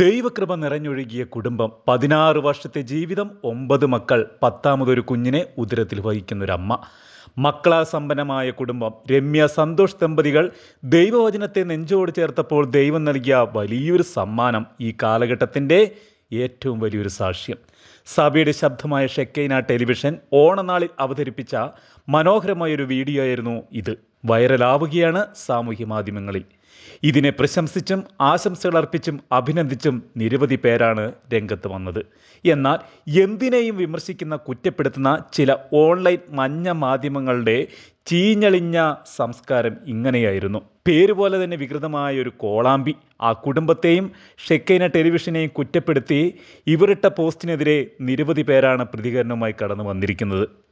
ദൈവകൃപ നിറഞ്ഞൊഴുകിയ കുടുംബം പതിനാറ് വർഷത്തെ ജീവിതം ഒമ്പത് മക്കൾ പത്താമതൊരു കുഞ്ഞിനെ ഉദരത്തിൽ വഹിക്കുന്നൊരമ്മ. മക്കളാ സമ്പന്നമായ കുടുംബം. രമ്യ സന്തോഷ് ദമ്പതികൾ ദൈവവചനത്തെ നെഞ്ചോട് ചേർത്തപ്പോൾ ദൈവം നൽകിയ വലിയൊരു സമ്മാനം ഈ കാലഘട്ടത്തിന്റെ ഏറ്റവും വലിയൊരു സാക്ഷ്യം. സഭയുടെ ശബ്ദമായ ഷെക്കൈന ടെലിവിഷൻ ഓണനാളിൽ അവതരിപ്പിച്ച മനോഹരമായൊരു വീഡിയോ ആയിരുന്നു ഇത്. വൈറലാവുകയാണ് സാമൂഹ്യ മാധ്യമങ്ങളിൽ. ഇതിനെ പ്രശംസിച്ചും ആശംസകൾ അർപ്പിച്ചും അഭിനന്ദിച്ചും നിരവധി പേരാണ് രംഗത്ത് വന്നത്. എന്നാൽ എന്തിനേയും വിമർശിക്കുന്ന കുറ്റപ്പെടുത്തുന്ന ചില ഓൺലൈൻ മഞ്ഞ മാധ്യമങ്ങളുടെ ചീഞ്ഞളിഞ്ഞ സംസ്കാരം ഇങ്ങനെയായിരുന്നു. പേര് പോലെ തന്നെ വികൃതമായ ഒരു കോളാമ്പി. ആ കുടുംബത്തെയും ഷെക്കൈന ടെലിവിഷനെയും കുറ്റപ്പെടുത്തി ഇവരിട്ട പോസ്റ്റിനെതിരെ നിരവധി പേരാണ് പ്രതികരണവുമായി കടന്നു വന്നിരിക്കുന്നത്.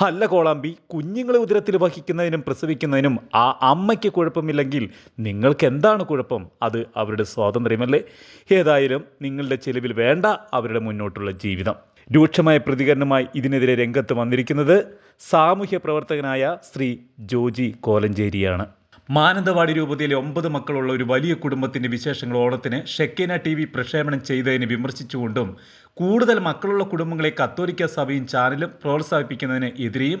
അല്ല കോളാമ്പി കുഞ്ഞുങ്ങളെ ഉദരത്തിൽ വഹിക്കുന്നതിനും പ്രസവിക്കുന്നതിനും ആ അമ്മയ്ക്ക് കുഴപ്പമില്ലെങ്കിൽ നിങ്ങൾക്ക് എന്താണ് കുഴപ്പം? അത് അവരുടെ സ്വാതന്ത്ര്യമല്ലേ? ഏതായാലും നിങ്ങളുടെ ചെലവിൽ വേണ്ട അവരുടെ മുന്നോട്ടുള്ള ജീവിതം. രൂക്ഷമായ പ്രതികരണമായി ഇതിനെതിരെ രംഗത്ത് വന്നിരിക്കുന്നത് സാമൂഹ്യ പ്രവർത്തകനായ ശ്രീ ജോജി കോലഞ്ചേരിയാണ്. മാനന്തവാടി രൂപതയിലെ ഒമ്പത് മക്കളുള്ള ഒരു വലിയ കുടുംബത്തിന്റെ വിശേഷങ്ങൾ ഓണത്തിന് ഷെക്കേന ടി വി പ്രക്ഷേപണം ചെയ്തതിനെ വിമർശിച്ചുകൊണ്ടും കൂടുതൽ മക്കളുള്ള കുടുംബങ്ങളെ കത്തോലിക്ക സഭയും ചാനലും പ്രോത്സാഹിപ്പിക്കുന്നതിന് എതിരെയും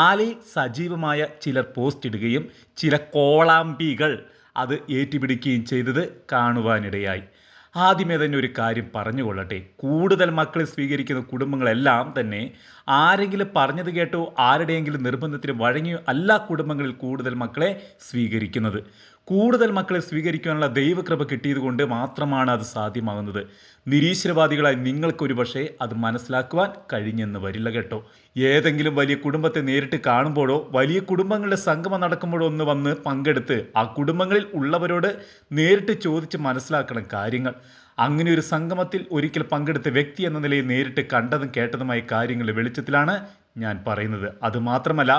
ആലയിൽ സജീവമായ ചിലർ പോസ്റ്റ് ഇടുകയും ചില കോളാമ്പികൾ അത് ഏറ്റുപിടിക്കുകയും ചെയ്തത് കാണുവാനിടയായി. ആദ്യമേ തന്നെ ഒരു കാര്യം പറഞ്ഞു കൊള്ളട്ടെ കൂടുതൽ മക്കളെ സ്വീകരിക്കുന്ന കുടുംബങ്ങളെല്ലാം തന്നെ ആരെങ്കിലും പറഞ്ഞത് കേട്ടോ ആരുടെയെങ്കിലും നിർബന്ധത്തിന് വഴങ്ങിയോ അല്ല കുടുംബങ്ങളിൽ കൂടുതൽ മക്കളെ സ്വീകരിക്കുന്നത്. കൂടുതൽ മക്കളെ സ്വീകരിക്കാനുള്ള ദൈവകൃപ കിട്ടിയതുകൊണ്ട് മാത്രമാണ് അത് സാധ്യമാകുന്നത്. നിരീശ്വരവാദികളായി നിങ്ങൾക്കൊരു പക്ഷേ അത് മനസ്സിലാക്കുവാൻ കഴിഞ്ഞെന്ന് വരില്ല കേട്ടോ. ഏതെങ്കിലും വലിയ കുടുംബത്തെ നേരിട്ട് കാണുമ്പോഴോ വലിയ കുടുംബങ്ങളുടെ സംഗമം നടക്കുമ്പോഴോ ഒന്ന് വന്ന് പങ്കെടുത്ത് ആ കുടുംബങ്ങളിൽ ഉള്ളവരോട് നേരിട്ട് ചോദിച്ച് മനസ്സിലാക്കണം കാര്യങ്ങൾ. അങ്ങനെ ഒരു സംഗമത്തിൽ ഒരിക്കൽ പങ്കെടുത്ത വ്യക്തി എന്ന നിലയിൽ നേരിട്ട് കണ്ടതും കേട്ടതുമായ കാര്യങ്ങളുടെ വെളിച്ചത്തിലാണ് ഞാൻ പറയുന്നത്. അതുമാത്രമല്ല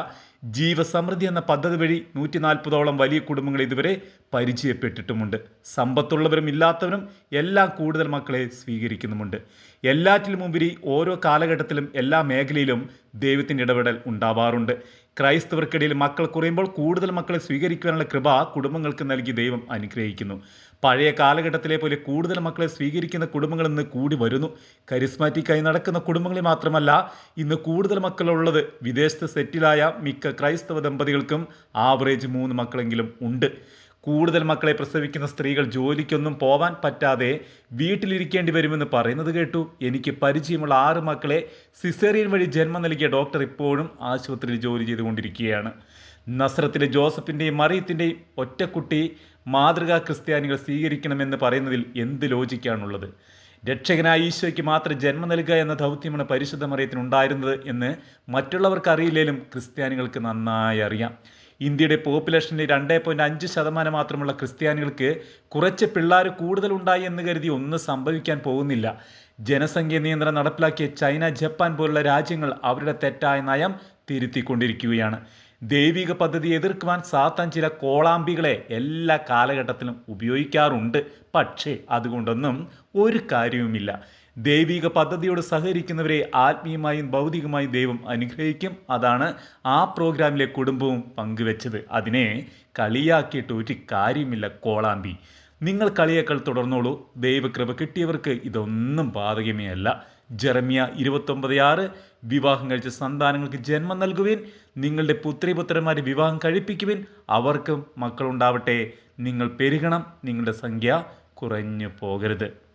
ജീവസമൃദ്ധി എന്ന പദ്ധതി വഴി നൂറ്റി നാൽപ്പതോളം വലിയ കുടുംബങ്ങൾ ഇതുവരെ പരിചയപ്പെട്ടിട്ടുമുണ്ട്. സമ്പത്തുള്ളവരും ഇല്ലാത്തവരും എല്ലാം കൂടുതൽ മക്കളെ സ്വീകരിക്കുന്നുമുണ്ട്. എല്ലാറ്റിലും ഉപരി ഓരോ കാലഘട്ടത്തിലും എല്ലാ മേഖലയിലും ദൈവത്തിന്റെ ഇടപെടൽ ഉണ്ടാവാറുണ്ട്. ക്രൈസ്തവർക്കിടയിൽ മക്കൾ കുറയുമ്പോൾ കൂടുതൽ മക്കളെ സ്വീകരിക്കുവാനുള്ള കൃപ കുടുംബങ്ങൾക്ക് നൽകി ദൈവം അനുഗ്രഹിക്കുന്നു. പഴയ കാലഘട്ടത്തിലെ പോലെ കൂടുതൽ മക്കളെ സ്വീകരിക്കുന്ന കുടുംബങ്ങൾ ഇന്ന് കൂടി വരുന്നു. കരിസ്മാറ്റിക്കായി നടക്കുന്ന കുടുംബങ്ങളിൽ മാത്രമല്ല ഇന്ന് കൂടുതൽ മക്കളുള്ളത് വിദേശത്ത് സെറ്റിലായ മിക്ക ക്രൈസ്തവ ദമ്പതികൾക്കും ആവറേജ് മൂന്ന് മക്കളെങ്കിലും ഉണ്ട്. കൂടുതൽ മക്കളെ പ്രസവിക്കുന്ന സ്ത്രീകൾ ജോലിക്കൊന്നും പോവാൻ പറ്റാതെ വീട്ടിലിരിക്കേണ്ടി വരുമെന്ന് പറയുന്നത് കേട്ടു. എനിക്ക് പരിചയമുള്ള ആറ് മക്കളെ സിസേറിയൻ വഴി ജന്മം നൽകിയ ഡോക്ടർ ഇപ്പോഴും ആശുപത്രിയിൽ ജോലി ചെയ്തുകൊണ്ടിരിക്കുകയാണ്. നസ്രത്തിലെ ജോസഫിന്റെയും മറിയത്തിന്റെയും ഒറ്റക്കുട്ടി മാതൃകാ ക്രിസ്ത്യാനികൾ സ്വീകരിക്കണമെന്ന് പറയുന്നതിൽ എന്ത് ലോജിക്കാണുള്ളത്? രക്ഷകനായ ഈശോയ്ക്ക് മാത്രം ജന്മം നൽകുക എന്ന ദൗത്യമാണ് പരിശുദ്ധ മറിയത്തിനുണ്ടായിരുന്നത് എന്ന് മറ്റുള്ളവർക്ക് അറിയില്ലെങ്കിലും ക്രിസ്ത്യാനികൾക്ക് നന്നായി അറിയാം. ഇന്ത്യയുടെ പോപ്പുലേഷനിൽ രണ്ടേ പോയിന്റ് അഞ്ച് ശതമാനം മാത്രമുള്ള ക്രിസ്ത്യാനികൾക്ക് കുറച്ച് പിള്ളേർ കൂടുതലുണ്ടായി എന്ന് കരുതി ഒന്നും സംഭവിക്കാൻ പോകുന്നില്ല. ജനസംഖ്യ നിയന്ത്രണം നടപ്പിലാക്കിയ ചൈന ജപ്പാൻ പോലുള്ള രാജ്യങ്ങൾ അവരുടെ തെറ്റായ നയം തിരുത്തിക്കൊണ്ടിരിക്കുകയാണ്. ദൈവിക പദ്ധതി എതിർക്കുവാൻ സാത്താൻ ചില കോളാമ്പികളെ എല്ലാ കാലഘട്ടത്തിലും ഉപയോഗിക്കാറുണ്ട്. പക്ഷേ അതുകൊണ്ടൊന്നും ഒരു കാര്യവുമില്ല. ദൈവിക പദ്ധതിയോട് സഹകരിക്കുന്നവരെ ആത്മീയമായും ഭൗതികമായും ദൈവം അനുഗ്രഹിക്കും. അതാണ് ആ പ്രോഗ്രാമിലെ കുടുംബവും പങ്കുവെച്ചത്. അതിനെ കളിയാക്കിയിട്ട് ഒരു കാര്യമില്ല കോളാമ്പി. നിങ്ങൾ കളിയേക്കൾ തുടർന്നോളൂ. ദൈവകൃപ കിട്ടിയവർക്ക് ഇതൊന്നും ബാധകമേ അല്ല. ജെറമിയ ഇരുപത്തൊമ്പത് ആറ് വിവാഹം കഴിച്ച സന്താനങ്ങൾക്ക് ജന്മം നൽകുവിൻ. നിങ്ങളുടെ പുത്രിപുത്രന്മാരെ വിവാഹം കഴിപ്പിക്കുവിൻ. അവർക്കും മക്കളുണ്ടാവട്ടെ. നിങ്ങൾ പെരുകണം. നിങ്ങളുടെ സംഖ്യ കുറഞ്ഞു പോകരുത്.